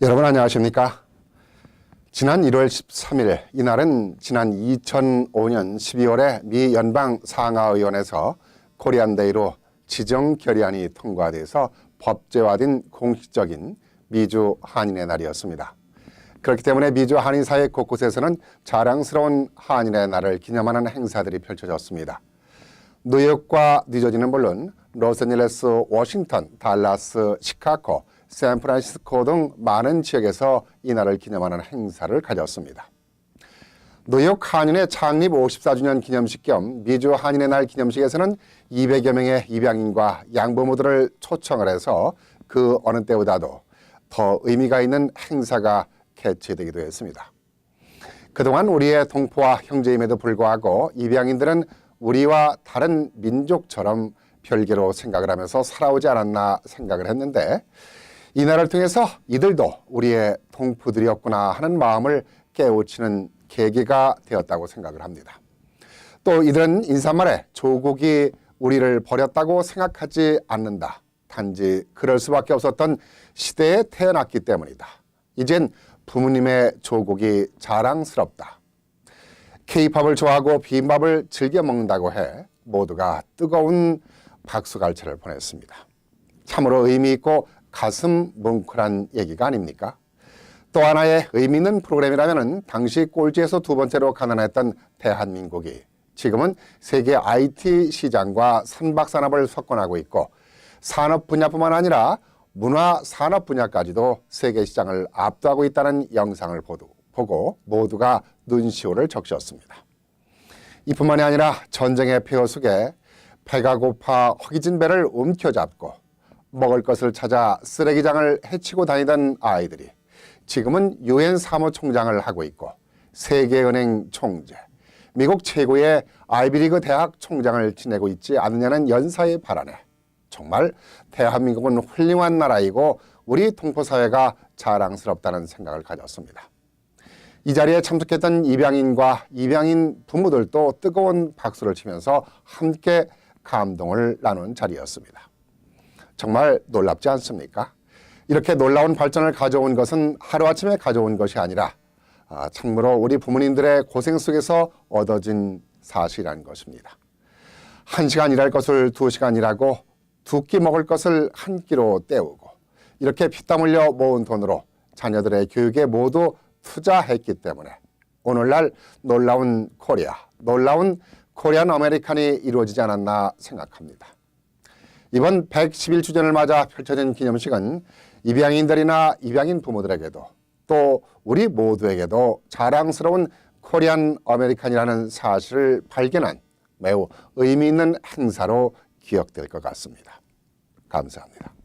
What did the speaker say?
여러분 안녕하십니까? 지난 1월 13일 이날은 지난 2005년 12월에 미 연방 상하의원에서 코리안데이로 지정 결의안이 통과돼서 법제화된 공식적인 미주 한인의 날이었습니다. 그렇기 때문에 미주 한인 사회 곳곳에서는 자랑스러운 한인의 날을 기념하는 행사들이 펼쳐졌습니다. 뉴욕과 뉴저지는 물론 로스앤젤레스, 워싱턴, 달라스, 시카고, 샌프란시스코 등 많은 지역에서 이 날을 기념하는 행사를 가졌습니다. 뉴욕 한인의 창립 54주년 기념식 겸 미주 한인의 날 기념식에서는 200여 명의 입양인과 양부모들을 초청을 해서 그 어느 때보다도 더 의미가 있는 행사가 개최되기도 했습니다. 그동안 우리의 동포와 형제임에도 불구하고 입양인들은 우리와 다른 민족처럼 별개로 생각을 하면서 살아오지 않았나 생각을 했는데 이 날을 통해서 이들도 우리의 동포들이었구나 하는 마음을 깨우치는 계기가 되었다고 생각을 합니다. 또 이들은 인사말에 조국이 우리를 버렸다고 생각하지 않는다. 단지 그럴 수밖에 없었던 시대에 태어났기 때문이다. 이젠 부모님의 조국이 자랑스럽다. 케이팝을 좋아하고 비빔밥을 즐겨 먹는다고 해 모두가 뜨거운 박수갈채를 보냈습니다. 참으로 의미 있고 가슴 뭉클한 얘기가 아닙니까? 또 하나의 의미 있는 프로그램이라면 당시 꼴찌에서 두 번째로 가난했던 대한민국이 지금은 세계 IT 시장과 선박산업을 석권하고 있고 산업 분야뿐만 아니라 문화 산업 분야까지도 세계 시장을 압도하고 있다는 영상을 보고 모두가 눈시울을 적셨습니다. 이뿐만이 아니라 전쟁의 폐허 속에 배가 고파 허기진 배를 움켜잡고 먹을 것을 찾아 쓰레기장을 헤치고 다니던 아이들이 지금은 유엔 사무총장을 하고 있고 세계은행 총재, 미국 최고의 아이비리그 대학 총장을 지내고 있지 않느냐는 연사의 발언에 정말 대한민국은 훌륭한 나라이고 우리 동포사회가 자랑스럽다는 생각을 가졌습니다. 이 자리에 참석했던 입양인과 입양인 부모들도 뜨거운 박수를 치면서 함께 감동을 나눈 자리였습니다. 정말 놀랍지 않습니까? 이렇게 놀라운 발전을 가져온 것은 하루아침에 가져온 것이 아니라 아, 참으로 우리 부모님들의 고생 속에서 얻어진 사실이라는 것입니다. 한 시간 일할 것을 두 시간 일하고 두 끼 먹을 것을 한 끼로 때우고 이렇게 피땀 흘려 모은 돈으로 자녀들의 교육에 모두 투자했기 때문에 오늘날 놀라운 코리아, 놀라운 코리안 아메리칸이 이루어지지 않았나 생각합니다. 이번 111주년을 맞아 펼쳐진 기념식은 입양인들이나 입양인 부모들에게도 또 우리 모두에게도 자랑스러운 코리안 아메리칸이라는 사실을 발견한 매우 의미 있는 행사로 기억될 것 같습니다. 감사합니다.